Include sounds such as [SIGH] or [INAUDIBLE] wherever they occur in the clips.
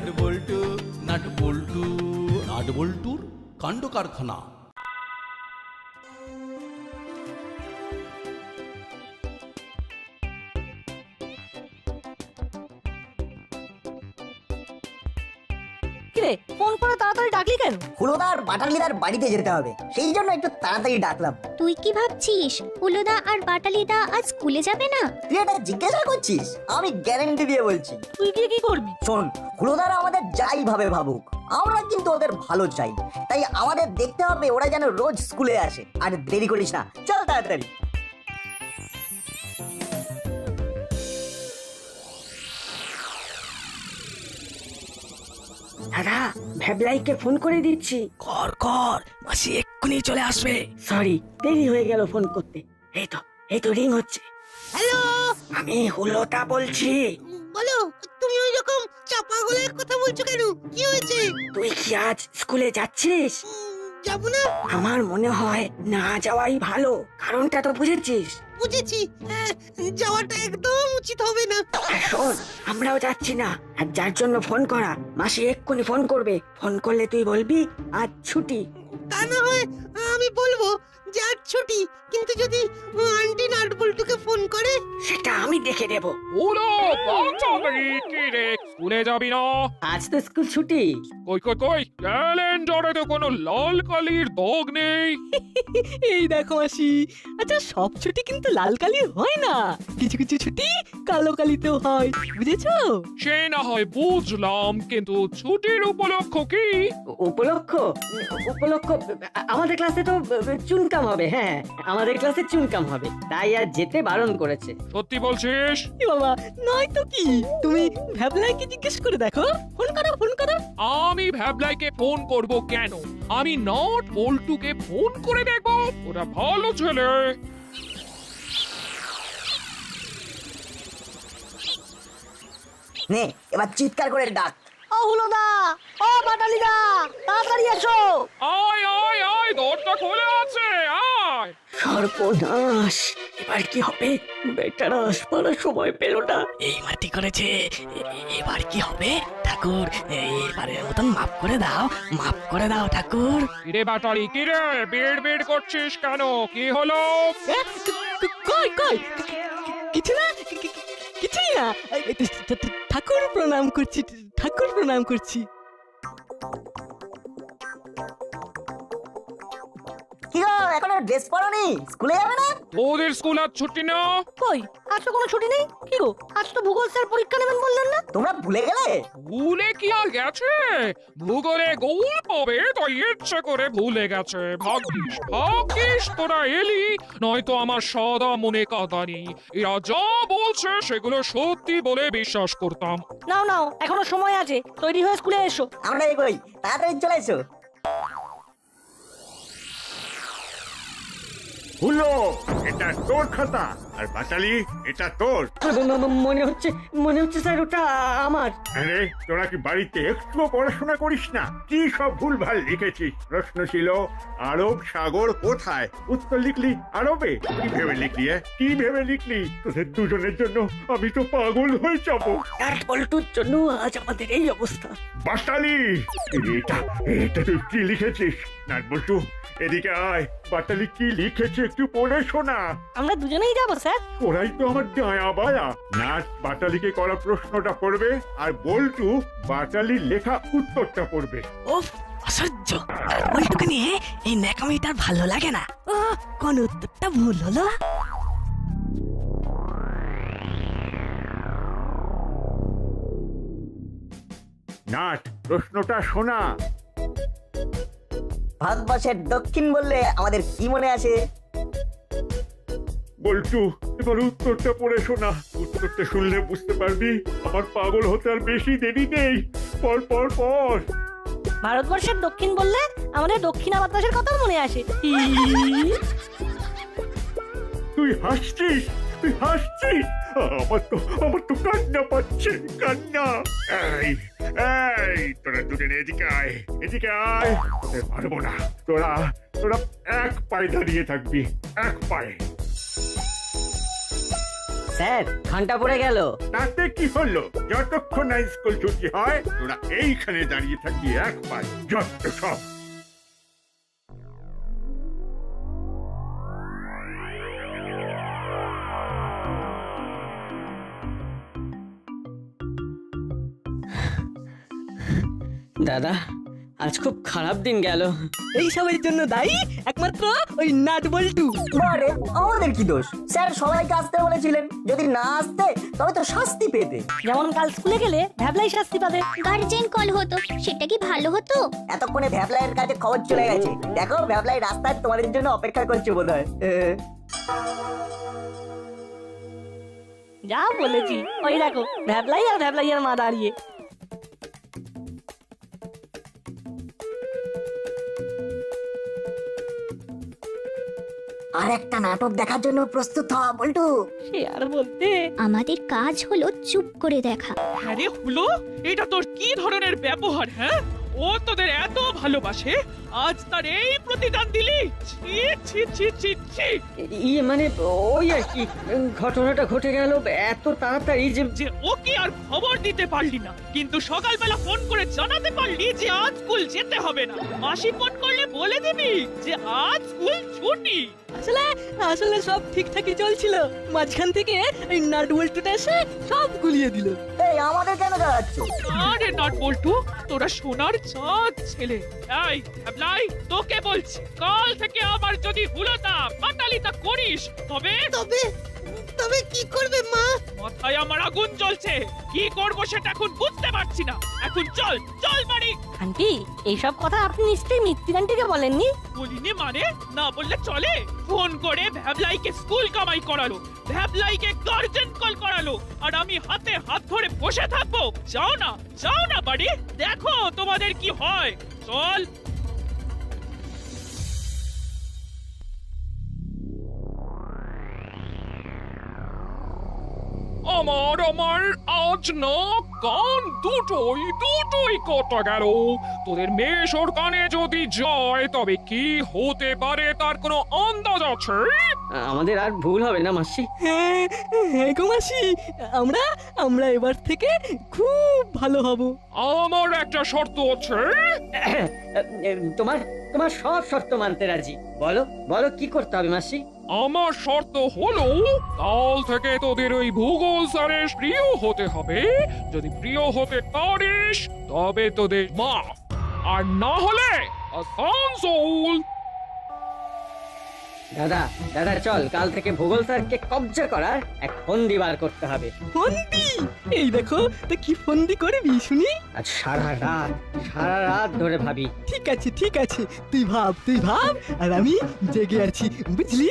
Nut বল্টু nut বল্টু। Nut বল্টুর কাণ্ড কারখানা ডাকলি কেন হুলোদার বাটালিদার বাড়িতে যেতে হবে। সেই জন্য একটু তাড়াতাড়ি ডাকলাম। তুই কি ভাবছিস? হুলোদা আর বাটালিদা আজ স্কুলে যাবে না? তুই এটা জিজ্ঞাসা করছিস? আমি গ্যারেন্টি দিয়ে বলছি। তুই গিয়ে কি করবি? শোন হুলোদারা আমাদের যাই ভাবে ভাবুক। আমরা কিন্তু ওদের ভালো চাই। তাই আমাদের দেখতে হবে ওরা যেন রোজ স্কুলে আসে। আর দেরি করিস না। চল তাড়াতাড়ি। দাদা ভ্যাবলাইকে ফোন করে দিচ্ছি। কর কর মাসি এক্ষুনি চলে আসবে। সরি দেরি হয়ে গেল ফোন করতে। এই তো এই তো রিং হচ্ছে। হ্যালো? আমি হুলোটা বলছি। বলো তুমি ওই রকম চাপা গলায় কথা বলছো কেন? কি হয়েছে? তুই কি আজ স্কুলে যাচ্ছিস? যাব না? আমার মনে হয় না যাওয়াই ভালো। কারণটা তো বুঝেছিস। বুঝেছি। হ্যাঁ, যাওয়াটা একদম উচিত হবে না। আর শোন আমরাও যাচ্ছি না। আর যার জন্য ফোন করা মাসি এক্ষুনি ফোন করবে। ফোন করলে তুই বলবি আজ ছুটি। তা না হয় আমি বলব। যে আজ ছুটি কিন্তু যদি আন্টি নাটবল্টুকে ফোন করে? সেটা আমি দেখে দেব কি রে স্কুলে যাবি না? আজ তো স্কুল ছুটি। কই কই কই ক্যালেন্ডারে তো কোনো লাল কালির দাগ নেই। [LAUGHS] এই দেখো মাসি আচ্ছা সব ছুটি কিন্তু লাল কালির হয় না। কিছু কিছু ছুটি কালো কালিতেও হয় বুঝেছ? সে না হয় বুঝলাম কিন্তু ছুটির উপলক্ষ কি? উপলক্ষ? উপলক্ষ আমাদের ক্লাসে তো চুনকাম হবে হ্যাঁ। আমাদের ক্লাসে চুনকাম হবে তাই আর যেতে বারণ করেছে। সত্যি বলছিস? এ বাবা নয় তো কি? তুমি ভ্যাবলাইকে জিজ্ঞেস করে দেখো। ফোন করো ফোন করো। আমি ভ্যাবলাইকে ফোন করব কেন? আমি নট বল্টুকে ফোন করে দেখব। ওরা ভালো ছেলে। নে এবার চিৎকার করে ডাক। হুলোদা ও বাটালিদা তাড়াতাড়ি এসো। আয় আয় আয় দরজা খোলা আছে আয়। সর্বনাশ এবার কি হবে? বেটারা আসবার সময় পেল না। এই মাটি করেছে এবার কি হবে? ঠাকুর এবারের মতন মাফ করে দাও মাফ করে দাও ঠাকুর। কিরে বাটারি কিরে বেড় বেড় করছিস কেন? কি হলো? কই কই? কিছু না কিছুই না ঠাকুর প্রণাম করছি ঠাকুর প্রণাম করছি। কি গো এখনও ড্রেস পরনি স্কুলে যাবে না? তোদের স্কুল আর ছুটি না। কই? আজ তো কোনো ছুটি নেই? কি গো আজ তো ভূগোল স্যার পরীক্ষা নেবেন বললেন না? তোমরা ভুলে গেলে? ভুলে কি আর গেছে? ভূগোলে গোল পাবে তাই ইচ্ছে করে ভুলে গেছে। ভাগ্যিস ভাগ্যিস তোরা এলি নয়তো আমার সদা মনে কাঁদানি। এরা যা বলছে সেগুলো সত্যি বলে বিশ্বাস করতাম। নাও নাও এখনও সময় আছে। তৈরি হয়ে স্কুলে এসো। আমরা এগোই। তাড়াতাড়ি চলে এসো। হুলো এটা তোর খাতা। আর বাটালি এটা তোর। মনে হচ্ছে মনে হচ্ছে স্যার ওটা আমার। আরে তোরা কি বাড়িতে একটুও পড়াশোনা করিস না? কি সব ভুলভাল লিখেছিস? প্রশ্ন ছিল আরব সাগর কোথায়? উত্তর লিখলি আরবে। কি ভেবে লিখলি কি ভেবে লিখলি? তোদের দুজনের জন্য আমি তো পাগল হয়ে যাব। আর পল্টুর জন্য আজ আমাদের এই অবস্থা। বাটালি! এটা এটা তুই কি লিখেছিস? না বলটু এদিকে আয়। বাটালি কি লিখেছে একটু পড়ে শোনা। আমরা দুজনেই যাব স্যার। ওরাই তো আমার ডায়া বায়া। নাচ বাটালিকে করা প্রশ্নটা পড়বে আর বল্টু বাটালির লেখা উত্তরটা পড়বে। ওফ অসহ্য। বলটুকে নিয়ে এই ন্যাকামিটার ভালো লাগে না। ও কোন উত্তরটা ভুল হলো? নাট প্রশ্নটা শোনা। ভারতবর্ষের দক্ষিণ বললে আমাদের কি মনে আছে? বল্টু এবার উত্তরটা পড়ে শোনা। উত্তরটা শুনলে বুঝতে পারবি আমার পাগল হতে আর বেশি দেরি নেই। পর পর পর। ভারতবর্ষের দক্ষিণ বললে আমাদের দক্ষিণা বাতাসের কথা মনে আসে। তুই হাসছিস? তুই হাসছিস? আমার তো আমার তো কান্না পাচ্ছে কান্না। এই এই তোরা দুজনে এদিকে আয় এদিকে আয়। পারব না। তোরা তোরা এক পায়ে দাঁড়িয়ে থাকবি এক পায়ে। স্যার ঘণ্টা পড়ে গেল। তাতে কি হলো? যতক্ষণ না স্কুল ছুটি হয় তোরা এইখানে দাঁড়িয়ে থাকি একবার যত সব। দাদা আজ খুব খারাপ দিন গেল। এই সবের জন্য দায়ী একমাত্র ওই নাট বল্টু। আরে আমাদের কি দোষ? স্যার সবাইকে আসতে বলেছিলেন। যদি না আসতে তবে তো শাস্তি পেতে। যেমন কাল স্কুলে গেলে ভ্যাবলাই শাস্তি পাবে। গার্জেন কল হতো সেটা কি ভালো হতো? এতক্ষণে ভ্যাবলাইয়ের কাছে খবর চলে গেছে। দেখো ভ্যাবলাই রাস্তায় তোমাদের জন্য অপেক্ষা করছে বোধ হয় যা বলেছি। ওই দেখো ভ্যাবলাই আর ভ্যাবলাইয়ের মা দাঁড়িয়ে। আর একটা নাটক দেখার জন্য প্রস্তুত হ বল্টু। সে আর বলতে? আমাদের কাজ হলো চুপ করে দেখা। আরে হলো এটা তোর কি ধরনের ব্যবহার হ্যাঁ? ও তোদের এত ভালোবাসে আজ তার এই প্রতিদান দিলি? ছি ছি ছি ছি ছি। ইয়ে মানে ওই আর কি ঘটনাটা ঘটে গেল এত তাড়াতাড়ি যে যে ওকে আর খবর দিতে পারলি না। কিন্তু সকালবেলা ফোন করে জানাতে পারলি যে আজ স্কুল যেতে হবে না। মাসি ফোন করলে বলে দিবি যে আজ স্কুল ছুটি। আসলে আসলে সব ঠিকঠাকই চলছিল। মাঝখান থেকে ওই নাট বল্টুটা এসে সব গুলিয়ে দিল। এই আমাদের কেন দাঁড়াচ্ছ আরে নট বল্টু তোরা সোনার চাঁদ ছেলে। এই অ্যাপ্লাই তোকে বলছি কাল থেকে আবার যদি হুলতা পাটালিতা করিস তবে? তবে তবে কি করবে মা? মাথায় আমার আগুন জ্বলছে কি করব সেটা এখন বুঝতে পারছি না। এখন চল চল বাড়ি। আন্টি এইসব কথা আপনি নিশ্চয়ই মিত্তির আন্টিকে বলেননি? বলিনি মানে? না বললে চলে। ফোন করে ভ্যাবলাইকে স্কুল কামাই করালো ভ্যাবলাইকে গার্জেন কল করালো আর আমি হাতে হাত ধরে বসে থাকব। যাও না যাও না বাড়ি দেখো তোমাদের কি হয়। চল আমার আমার আজ না কান দুটোই দুটোই কটা গেল। তোদের মেশোর কানে যদি যায় তবে কি হতে পারে তার কোনো আন্দাজ আছে? আমাদের আর ভুল হবে না মাসি। হ্যাঁ হ্যাঁ গো মাসি আমরা আমরা এবার থেকে খুব ভালো হব। আমার একটা শর্ত আছে। তোমার তোমার সব শর্ত মানতে রাজি। বলো বলো কি করতে হবে মাসি? আমার শর্ত হলো কাল থেকে তোদের ওই ভূগোল স্যারের প্রিয় হতে হবে। যদি প্রিয় হতে পারিস তবে তোদের মাফ আর না হলে আসানসোল। দাদা দাদা চল কাল থেকে ভূগোল স্যারকে কবজা করার এক ফন্দি বার করতে হবে। ফন্দি? এই দেখো তা কি ফন্দি করবি শুনি? আজ সারা রাত সারা রাত ধরে ভাবি। ঠিক আছে ঠিক আছে তুই ভাব তুই ভাব আর আমি জেগে আছি বুঝলি।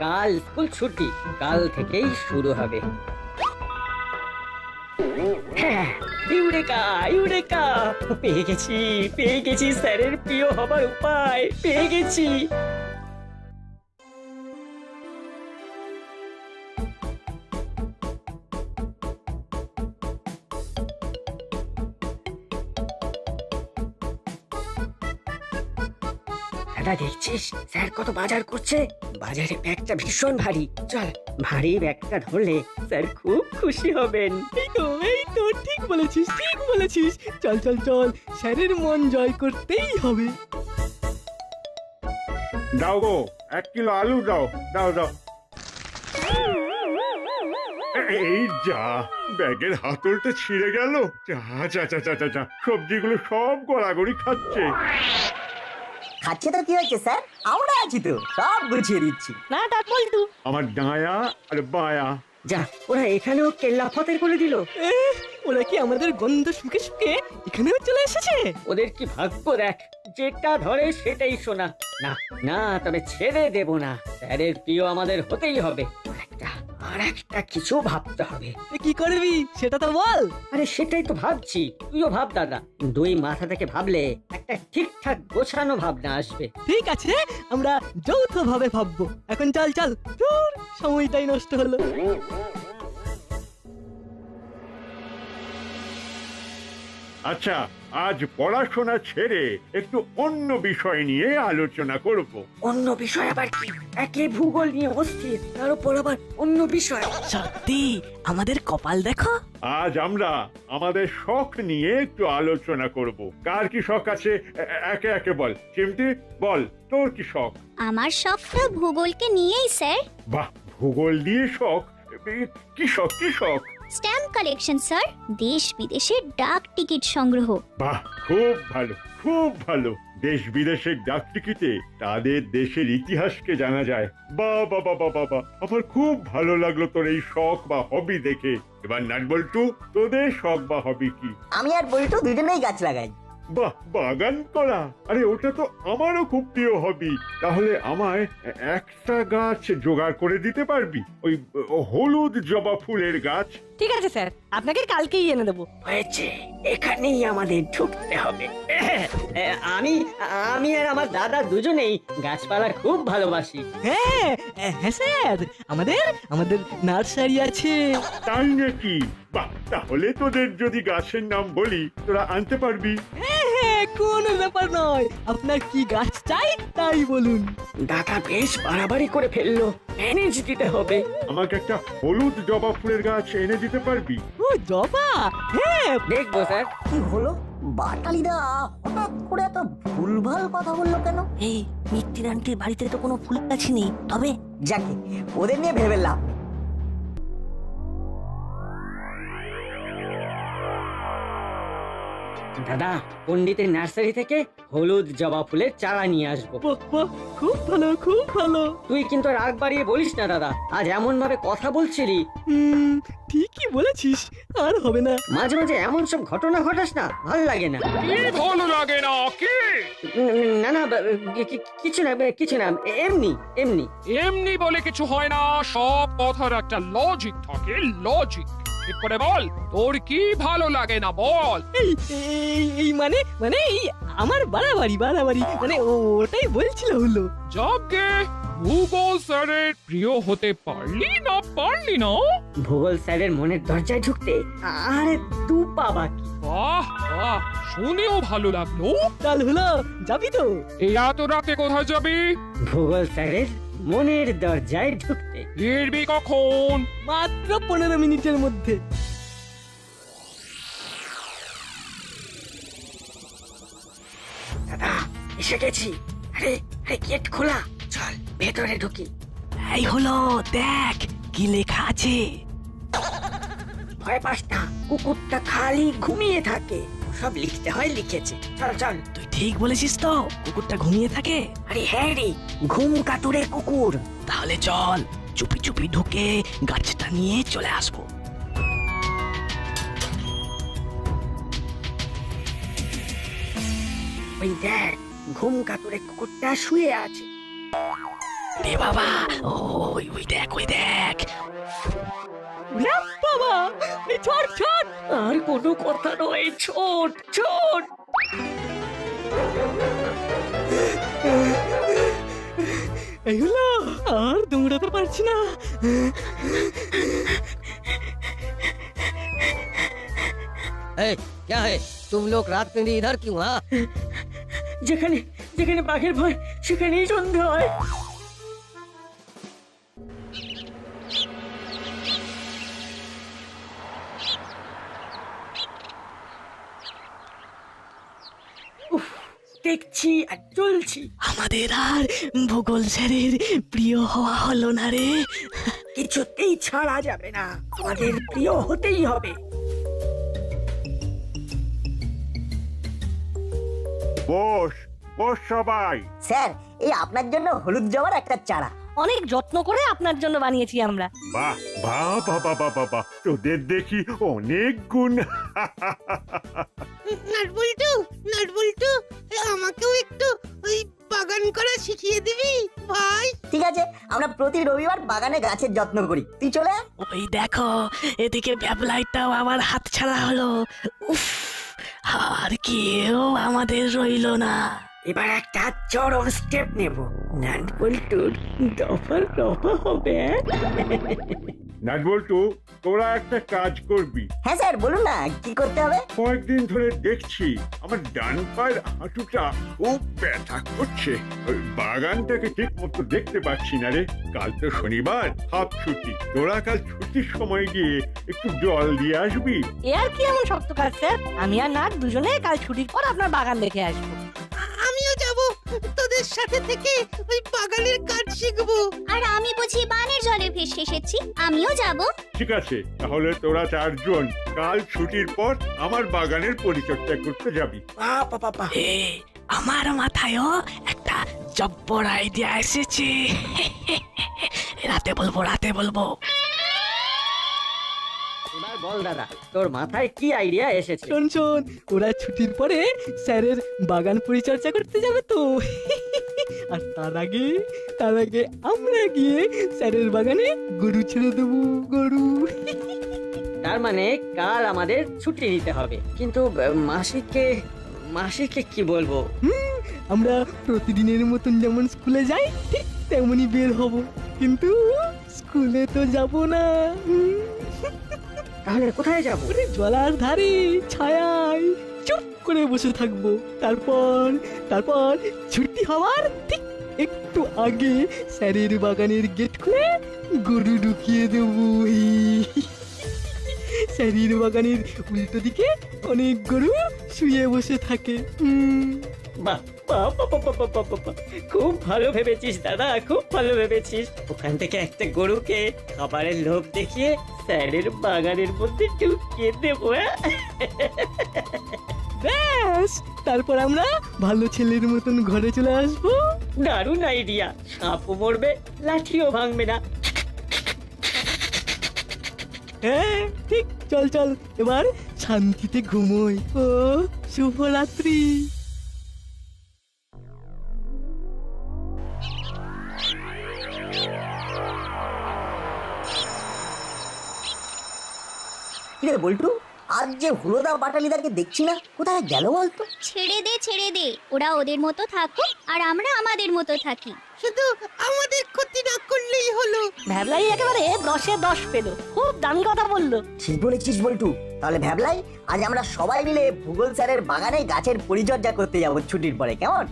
কাল স্কুল ছুটি কাল থেকেই শুরু হবে। হ্যাঁ, পেয়ে গেছি পেয়ে গেছি স্যারের প্রিয় হবার উপায় পেয়ে গেছি। দাদা দেখছিস? স্যার কত বাজার করছে? বাজারে ব্যাগটা ভীষণ ভারী। চল ভারী ব্যাগটা ধরলে স্যার খুব খুশি হবেন। এই তো এই তো ঠিক বলেছিস ঠিক বলেছিস। চল চল চল স্যারের মন জয় করতেই হবে। দাও গো এক কিলো আলু দাও দাও দাও। এই যা ব্যাগের হাতলটা ছিঁড়ে গেল। যা যা যা যা যা যা সবজিগুলো সব গড়াগড়ি খাচ্ছে। খাচ্ছে তো কি হয়েছে স্যার? আমরা আছি তো সব গুছিয়ে দিচ্ছি। না নাট বলতু। আমার ডায়া আর বায়া। যা ওরা এখানেও কেল্লা ফতের করে দিল। এ, ওরা কি আমাদের গন্ধ শুকে শুকে এখানেও চলে এসেছে? ওদের কি ভাগ্য দেখ যেটা ধরে সেটাই শোনা। না না তবে ছেড়ে দেব না। স্যারের প্রিয় আমাদের হতেই হবে। একটা আর একটা কিছু ভাবতে হবে। এ, কি করবি? সেটা তো বল। আরে সেটাই তো ভাবছি। তুইও ভাব দাদা। দুই মাথা থেকে ভাবলে একটা ঠিকঠাক গোছানো ভাবনা আসবে। ঠিক আছে আমরা যৌথভাবে ভাববো। এখন চল চল। দূর সময়টাই নষ্ট হলো। আচ্ছা আজ পড়াশোনা ছেড়ে একটু অন্য বিষয় নিয়ে আলোচনা করব। অন্য বিষয় আবার কি? একে ভূগোল নিয়ে অস্থির তার উপর আবার অন্য বিষয়। সত্যি? আমাদের কপাল দেখো। আজ আমরা আমাদের শখ নিয়ে একটু আলোচনা করব। কার কি শখ আছে? এ- একে একে বল। চিমটি বল তোর কি শখ? আমার শখটা ভূগোলকে নিয়েই স্যার। বাহ ভূগোল দিয়ে শখ? এ, কি শখ কি শখ? Stamp collection sir. দেশ বিদেশের ডাক টিকিট সংগ্রহ। বাহ খুব ভালো খুব ভালো। দেশ বিদেশের ডাক টিকিটে তাদের দেশের ইতিহাসকে জানা যায়। বা বাবা বাবা বা আমার খুব ভালো লাগল তোর এই শখ বা হবি দেখে। এবার নাট বল্টু তোদের শখ বা হবি কি? আমি আর বল্টু দুজনেই গাছ লাগাই। বাহ বাগান করা? আরে ওটা তো আমারও খুব প্রিয় হবি তাহলে আমায় একটা গাছ জোগাড় করে দিতে পারবি? ওই হলুদ জবা ফুলের গাছ? ঠিক আছে স্যার। আপনাকে কালকেই এনে দেবো। হয়েছে। এখানেই আমাদের ঢুকতে হবে। [COUGHS] আমি আমি আর আমার দাদা দুজনেই গাছপালা খুব ভালোবাসি। হ্যাঁ হ্যাঁ স্যার। আমাদের আমাদের নার্সারি আছে। তাই নাকি? বাহ তাহলে তোদের যদি গাছের নাম বলি তোরা আনতে পারবি। হ্যাঁ হ্যাঁ কোনো ব্যাপার নয়। আপনার কি গাছ চাই তাই বলুন। দাদা বেশ বাড়াবাড়ি করে ফেলল। ম্যানেজ দিতে হবে। আমাকে একটা হলুদ জবা ফুলের গাছ এনে দিতে পারবি? ও জবা? হ্যাঁ। দেখব স্যার। কি হলো? বাটালিদা হঠাৎ করে এত ভুলভাল কথা বলল কেন? এই মিত্তির আন্টির বাড়িতে তো কোনো ফুল গাছই নেই। তবে যাকে ওদের নিয়ে ভেবে লাভ নেই। দাদা পণ্ডিতের নার্সারি থেকে হলুদ জবা ফুলের চারা নিয়ে আসব। বাহ, বাহ, খুব ভালো খুব ভালো। তুই কিন্তু রাগ বাড়িয়ে বলিস না দাদা। আজ এমন ভাবে কথা বলছিলি। হুম ঠিকই বলেছিস আর হবে না। মাঝে মাঝে এমন সব ঘটনা ঘটাস না ভালো লাগে না। কি ভালো লাগে না কি? উম, না না বা- কি- কি- কিছু না বা- কিছু না এমনি এমনি। এমনি বলে কিছু হয় না সব কথার একটা লজিক থাকে লজিক ঠিক করে বল। তোর কি ভালো লাগে না বল। এই এই এই মানে মানে এই আমার বাড়াবাড়ি বাড়াবাড়ি মানে ও- ওটাই বলছিল হলো। যাকে ভূগোল স্যারের প্রিয় হতে পারলি না পারলি না? ভূগোল স্যারের মনের দরজায় ঢুকতে আরে দু পা বাকি। বাহ বাহ শুনেও ভালো লাগল। কাল হলো যাবি তো? এই এত রাতে কোথায় যাবি? ভূগোল স্যারের মনের দরজায় ঢুকতে। ফিরবি কখন? মাত্র পনেরো মিনিটের মধ্যে। দাদা এসে গেছি। আরে আরে গেট খোলা। চল ভেতরে ঢুকি। এই হলো দেখ কি লেখা আছে। ভয় পাস না কুকুরটা খালি ঘুমিয়ে থাকে। সব লিখতে হয় লিখেছে। চল চল। তুই ঠিক বলেছিস তো কুকুরটা ঘুমিয়ে থাকে। আরে হ্যাঁ রে ঘুম কাতুরে কুকুর। তাহলে চল চুপি চুপি ঢুকে গাছটা নিয়ে চলে আসব। ওই দেখ ঘুম কাতুরে কুকুরটা শুয়ে আছে। রে বাবা ওই ওই দেখ ওই দেখ। ছোট ছোট আর কোনো কথা নয় ছোট ছোট এই হলো আর দৌড়াতে পারছি না क्या है तुम लोग रात में भी इधर क्यों हाँ যেখানে যেখানে বাঘের ভয় সেখানেই সন্ধে হয় দেখছি আর চলছি। আমাদের আর ভূগোল স্যারের প্রিয় হওয়া হলো না রে। কিছুতেই ছাড়া যাবে না। আমাদের প্রিয় হতেই হবে। বস বস সবাই। স্যার এই আপনার জন্য হলুদ জবার একটা চারা। অনেক যত্ন করে আপনার জন্য বানিয়েছি আমরা। বাহ বাহ বাবা বাবা বাহ। তোদের দেখি অনেক গুণ। [LAUGHS] নাটবল্টু নাটবল্টু আমাকেও একটু ওই বাগান করা শিখিয়ে দিবি ভাই। ঠিক আছে আমরা প্রতি রবিবার বাগানে গাছের যত্ন করি। তুই চলে আয়। ওই দেখো এদিকে ব্যাবলাইটাও আবার হাত ছাড়া হলো। উফ আর কেউ আমাদের রইল না। এবার একটা চরম স্টেপ নেব। নাট বল্টুর দফার দফা হবে নাট বল্টু তোরা একটা কাজ করবি। হ্যাঁ স্যার বলুন না কি করতে হবে? কয়েকদিন ধরে দেখছি আমার ডান পায়ের হাঁটুটা খুব ব্যথা করছে। ওই বাগানটাকে ঠিক মতো দেখতে পাচ্ছি না রে। কাল তো শনিবার হাফ ছুটি। তোরা কাল ছুটির সময় গিয়ে একটু জল দিয়ে আসবি। এ আর কি এমন শক্ত কাজ স্যার? আমি আর নাট দুজনে কাল ছুটির পর আপনার বাগান দেখে আসব। তোদের সাথে থেকে ওই বাগানের কাজ শিখব। আর আমি বুঝি বানের জলে ভেসে এসেছি আমিও যাব। ঠিক আছে তাহলে তোরা চারজন কাল ছুটির পর আমার বাগানের পরিচর্যা করতে যাবি। এ, আমার মাথায়ও একটা জব্বর আইডিয়া এসেছে। [LAUGHS] রাতে বলব রাতে বলব। বল দাদা তোর মাথায় কি আইডিয়া এসেছে? শোন শোন ওরা ছুটির পরে স্যারের বাগান পরিচর্যা করতে যাবে তো। আর তার আগে তার আগে আমরা গিয়ে স্যারের বাগানে গরু ছেড়ে দেবো গরু। তার মানে কাল আমাদের ছুটি নিতে হবে। কিন্তু আহ, মাসিকে মাসিকে কি বলব? আমরা প্রতিদিনের মতন যেমন স্কুলে যাই ঠিক তেমনই বের হব। কিন্তু স্কুলে তো যাব না তাহলে কোথায় যাব? ওরে জলার ধারে ছায়ায় চুপ করে বসে থাকব। তারপর তারপর ছুটি হওয়ার ঠিক একটু আগে স্যারের বাগানের গেট খুলে গরু ঢুকিয়ে দেবো। স্যারের বাগানের উল্টো দিকে অনেক গরু শুয়ে বসে থাকে। হুম বাহ, খুব ভালো ভেবেছিস দাদা খুব ভালো ভেবেছিস। ওখান থেকে একটা গরুকে খাবারের লোভ দেখিয়ে স্যারের বাগানের মধ্যে ঢুকিয়ে দেবো হ্যাঁ? ব্যাস তারপর আমরা ভালো ছেলের মতন ঘরে চলে আসব। দারুণ আইডিয়া সাপও মরবে লাঠিও ভাঙবে না। হ্যাঁ ঠিক চল চল এবার শান্তিতে ঘুমোই। ও শুভরাত্রি কিরে বল্টু? আজ যে হুলোদা বাটালিদাকে দেখছি না কোথায় গেল বলতো? ছেড়ে দে ছেড়ে দে। ওরা ওদের মতো থাকুক আর আমরা আমাদের মতো থাকি। শুধু আমাদের ক্ষতি না করলেই হলো। ভ্যাবলাই একেবারে দশে দশ পেল। খুব দামি কথা বলল। ঠিক বলেছিস বল্টু। তাহলে ভাবলাই আজ আমরা সবাই মিলে ভূগোল স্যারের বাগানে গাছের পরিচর্যা করতে যাব ছুটির পরে কেমন?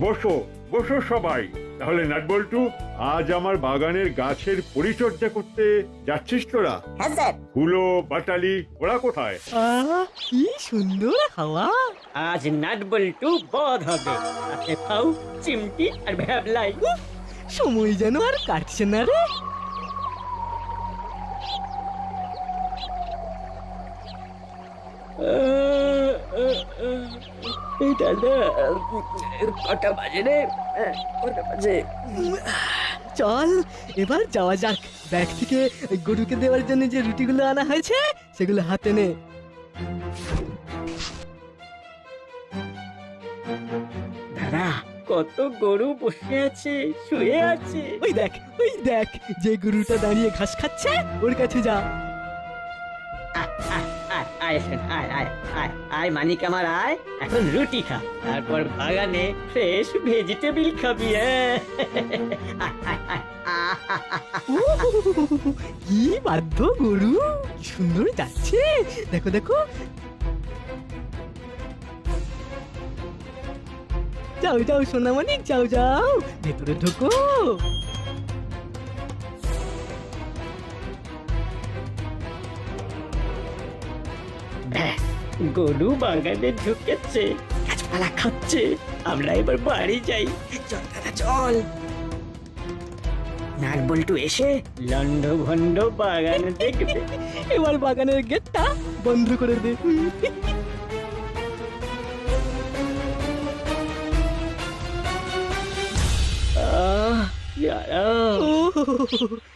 বসো বসো সবাই। তাহলে নাটবল্টু আজ আমার বাগানের গাছের পরিচর্যা করতে যাচ্ছিস তোরা? হ্যাঁ স্যার। হুলো বাটালি ওরা কোথায়? আহ কি সুন্দর হাওয়া। আজ নাট বল্টু বধ হবে। সাথে চিমটি আর ভ্যাবলাই। সময় যেন আর কাটছে না রে। এই দাদা কটা বাজে রে? আহ, কটা বাজে? চল এবার যাওয়া যাক। ব্যাগ থেকে ওই গরুকে দেওয়ার জন্য যে রুটিগুলো আনা হয়েছে সেগুলো হাতে নে। দাদা কত গরু বসে আছে শুয়ে আছে। ওই দেখ ওই দেখ যে গরুটা দাঁড়িয়ে ঘাস খাচ্ছে ওর কাছে যা। আয়, আয় আয় আয় মানিক আমার আয়। এখন রুটি খা তারপর বাগানে ফ্রেশ খাবি হ্যাঁ কি বাধ্য সুন্দর যাচ্ছে। দেখো দেখো। যাও যাও সোনামণি যাও যাও। ভেতরে ঢোকো। গরু বাগানে ঢুকেছে গাছপালা খাচ্ছে আমরা এবার বাড়ি যাই। চল দাদা চল। নাট বল্টু এসে লন্ড ভন্ড বাগান দেখবে। এবার বাগানের গেটটা বন্ধ করে দে।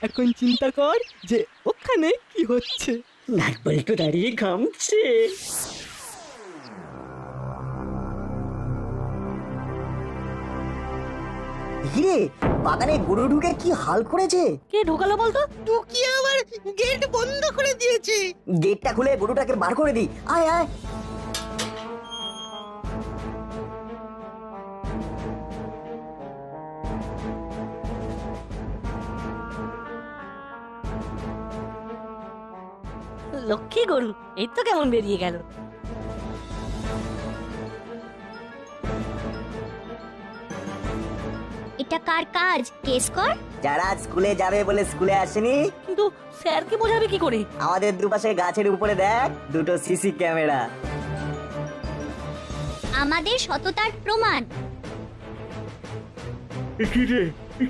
এখন চিন্তা কর যে ওখানে কি হচ্ছে। নাট বল্টু দাঁড়িয়ে ঘামছে। কিরে বাগানে গরু ঢুকে কি হাল করেছে? কে ঢোকালো বলতো? ঢুকিয়ে আবার গেট বন্ধ করে দিয়েছে। গেটটা খুলে গরুটাকে বার করে দিই। আয় আয়। লক্ষ্মী গরু এই তো কেমন বেরিয়ে গেল। এটা কার কাজ? কেস কর। যারা স্কুলে যাবে বলে স্কুলে আসেনি কিন্তু স্যারকে বোঝাবে কি করে? আমাদের দুপাশে গাছের উপরে দেখ দুটো সিসি ক্যামেরা। আমাদের সততার প্রমাণ। কি রে?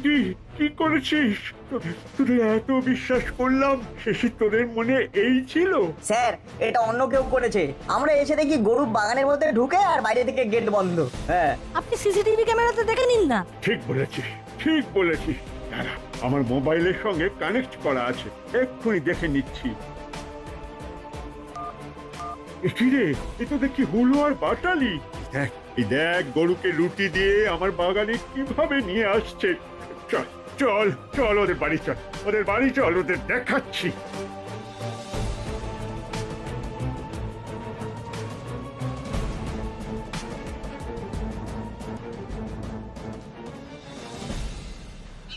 কি? কি করেছিস? তোদের তোদের এত বিশ্বাস করলাম শেষে তোদের মনে এই ছিল? স্যার এটা অন্য কেউ করেছে। আমরা এসে দেখি গরু বাগানের মধ্যে ঢুকে আর বাইরে থেকে গেট বন্ধ। হ্যাঁ। আপনি সিসিটিভি ক্যামেরাতে দেখে নিন না। ঠিক বলেছিস ঠিক বলেছিস। দাঁড়া আমার মোবাইলের সঙ্গে কানেক্ট করা আছে। এক্ষুনি দেখে নিচ্ছি। এ কি রে এ তো দেখি হুলো আর বাটালি। দেখ এই দেখ গরুকে রুটি দিয়ে আমার বাগানে কীভাবে নিয়ে আসছে। চল চল চল ওদের বাড়ি চল। ওদের বাড়ি চল ওদের দেখাচ্ছি।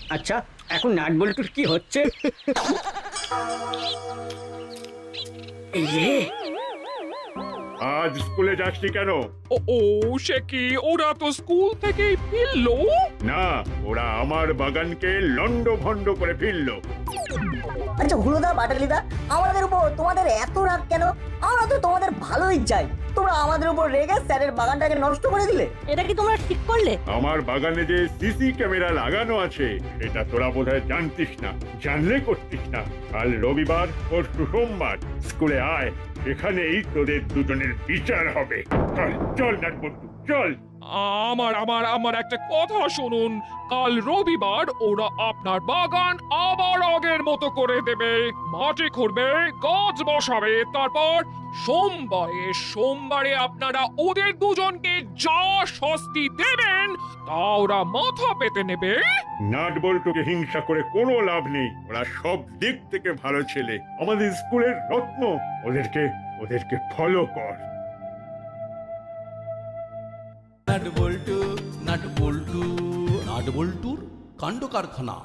আচ্ছা এখন নাট বল্টুর কি হচ্ছে? [LAUGHS] আজ স্কুলে যাসনি কেন? ও ও সে কি? ওরা তো স্কুল থেকে ফিরলো? না ওরা আমার বাগানকে লন্ড ভন্ড করে ফিরলো। আচ্ছা হুলোদা বাটালিদা আমাদের উপর তোমাদের এত রাগ কেন? আমরা তো তোমাদের ভালোই চাই। তোমরা আমাদের উপর রেগে স্যারের বাগানটাকে নষ্ট করে দিলে। এটা কি তোমরা ঠিক করলে? আমার বাগানে যে সিসি ক্যামেরা লাগানো আছে এটা তোরা বোধহয় জানতিস না জানলে করতিস না। কাল রবিবার পরশু সোমবার স্কুলে আয়। এখানেই তোদের দুজনের বিচার হবে। চল চল নাটবল্টু চল। আমার আমার আমার একটা কথা শুনুন। কাল রবিবার ওরা আপনার বাগান আবার আগের মতো করে দেবে। মাটি খুঁড়বে, গাছ বসাবে, তারপর সোমবারে সোমবারে আপনারা ওদের দুজনকে যা শাস্তি দেবেন, তা ওরা মাথা পেতে নেবে। নাটবল্টুকে হিংসা করে কোনো লাভ নেই। ওরা সব দিক থেকে ভালো ছেলে। আমাদের স্কুলের রত্ন। ওদেরকে ওদেরকে ফলো কর। নাট বল্টু নাট বল্টু নাট বল্টুর কাণ্ড কারখানা